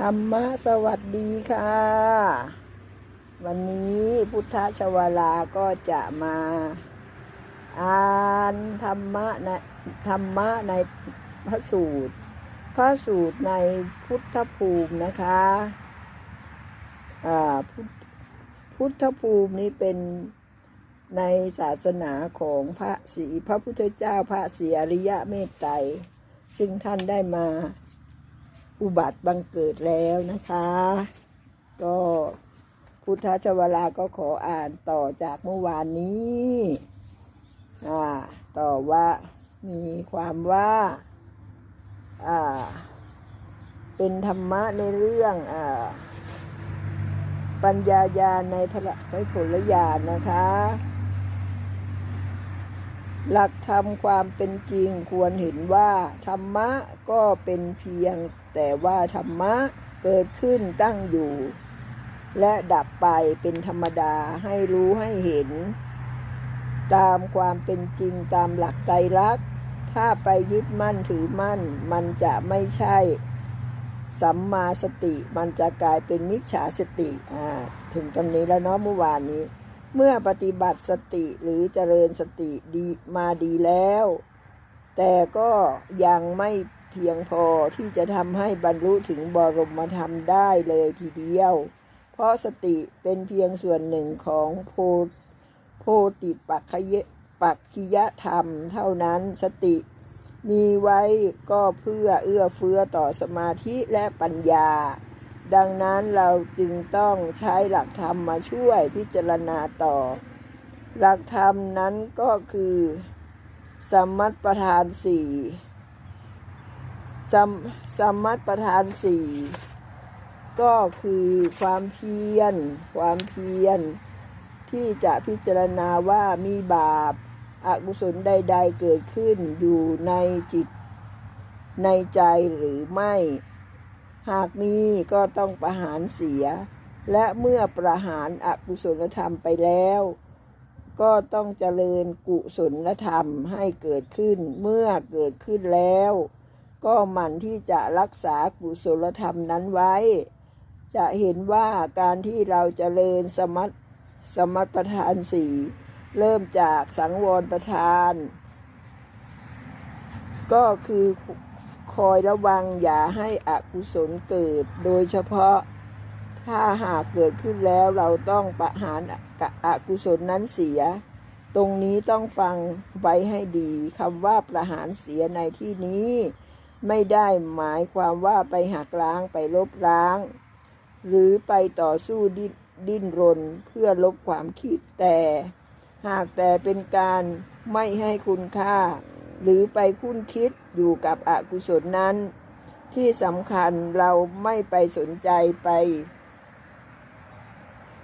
ธรรมะสวัสดีค่ะ วันนี้พุทธชวลาก็จะมาอ่านธรรมะในธรรมะในพระสูตร พระสูตรในพุทธภูมินะคะอ่าพุทธพุทธภูมินี้เป็นในศาสนาของพระศรีพระพุทธเจ้าพระศรีอริยะเมตไตรซึ่งท่านได้มา อุบัติบังเกิดแล้วนะคะ ก็พุทธชวลาก็ขออ่านต่อจากเมื่อวานนี้อ่าต่อว่ามีความว่าอ่าเป็นธรรมะในเรื่องอ่าปัญญาญาณในพระพระผลญาณนะคะ หลักธรรมความเป็นจริงควรเห็นว่า ธรรมะก็เป็นเพียง แต่ว่าธรรมะเกิดขึ้นตั้งอยู่ และดับไปเป็นธรรมดาให้รู้ให้เห็น ตามความเป็นจริงตามหลักไตรลักษณ์ถ้าไปยึดมั่นถือมั่น มันจะไม่ใช่ สัมมาสติมันจะกลายเป็นมิจฉาสติอ่าถึงตรงนี้แล้วเนาะเมื่อวานนี้ เมื่อปฏิบัติสติหรือเจริญสติดีมาดีแล้ว แต่ก็ยังไม่ เพียงพอที่จะทำให้บรรลุถึงบรมธรรมได้เลยทีเดียว เพราะสติเป็นเพียงส่วนหนึ่งของโพโพติปักขยปักขิยธรรมเท่านั้นสติมีไว้ก็เพื่อเอื้อเฟื้อต่อสมาธิและปัญญา ดังนั้นเราจึงต้องใช้หลักธรรมมาช่วยพิจารณาต่อ หลักธรรมนั้นก็คือ สมมัติประธานสี่ สมสมมัติประธานสี่ก็คือความเพียร ความเพียร ที่จะพิจารณาว่ามีบาปอากุศลใด ๆ เกิดขึ้นอยู่ในจิตในใจหรือไม่ หากมีก็ต้องประหารเสีย และเมื่อประหารอกุศลธรรมไปแล้ว ก็ต้องเจริญกุศลธรรมให้เกิดขึ้นเมื่อเกิดขึ้นแล้ว ก็หมั่นที่จะรักษากุศลธรรมนั้นไว้ จะเห็นว่าการที่เราจเจริญสมัตสมัตประธานสี่เริ่มจากสังวรประธาน ก็คือคอยระวังอย่าให้อกุศลเกิด โดยเฉพาะถ้าหากเกิดขึ้นแล้วเราต้องประหารอกุศลนั้นเสีย ตรงนี้ต้องฟังไว้ให้ดีคำว่าประหารเสียในที่นี้ ไม่ได้หมายความว่าไปหักล้างไปลบล้าง หรือไปต่อสู้ดิ้นดิ้นรนเพื่อลบความคิดแต่ หากแต่เป็นการไม่ให้คุณค่า หรือไปคุ้นคิดอยู่กับอกุศลนั้น ที่สำคัญเราไม่ไปสนใจไป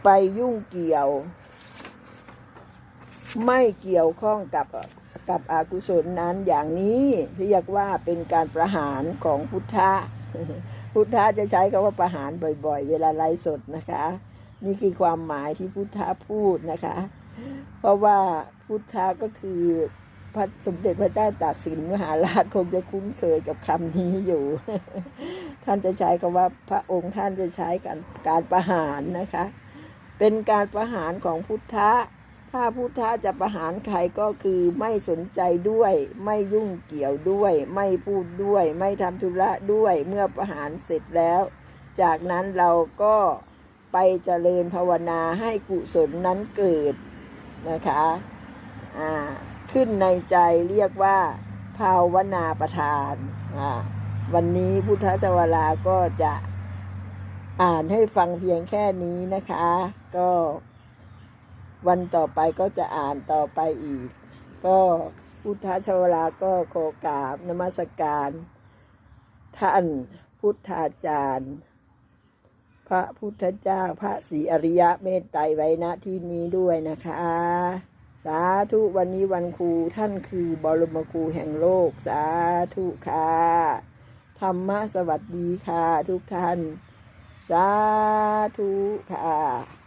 ไปยุ่งเกี่ยว ไม่เกี่ยวข้องกับกับอกุศลนั้นอย่างนี้เรียกว่าเป็นการประหารของพุทธะ พุทธะจะใช้คำว่าประหารบ่อยๆ เวลาไลฟ์สดนะคะ นี่คือความหมายที่พุทธะพูดนะคะ เพราะว่าพุทธะก็คือพระสมเด็จพระเจ้าตากสินมหาราชคงจะคุ้นเคยกับคำนี้อยู่ ท่านจะใช้คำว่าพระองค์ท่านจะใช้การการประหารนะคะ เป็นการประหารของพุทธะ ถ้าพุทธะจะประหารใครก็คือไม่สนใจด้วย ไม่ยุ่งเกี่ยวด้วย ไม่พูดด้วย ไม่ทำธุระด้วยเมื่อประหารเสร็จแล้ว จากนั้นเราก็ไปเจริญภาวนาให้กุศลนั้นเกิดนะคะอ่าขึ้นในใจเรียกว่า ภาวนาประทานอ่าวันนี้พุทธสวลาก็จะอ่านให้ฟังเพียงแค่นี้นะคะ ก็ วันต่อไปก็จะอ่านต่อไปอีก ก็พุทธชวลาก็ขอกราบนมัสการ ท่านพุทธาจารย์ พระพุทธเจ้าพระศรีอริยะเมตไตรไว้ณที่นี้ด้วยนะคะ สาธุวันนี้วันครูท่านคือบรมครูแห่งโลก สาธุค่ะธรรมะสวัสดีค่ะทุกท่าน สาธุค่ะ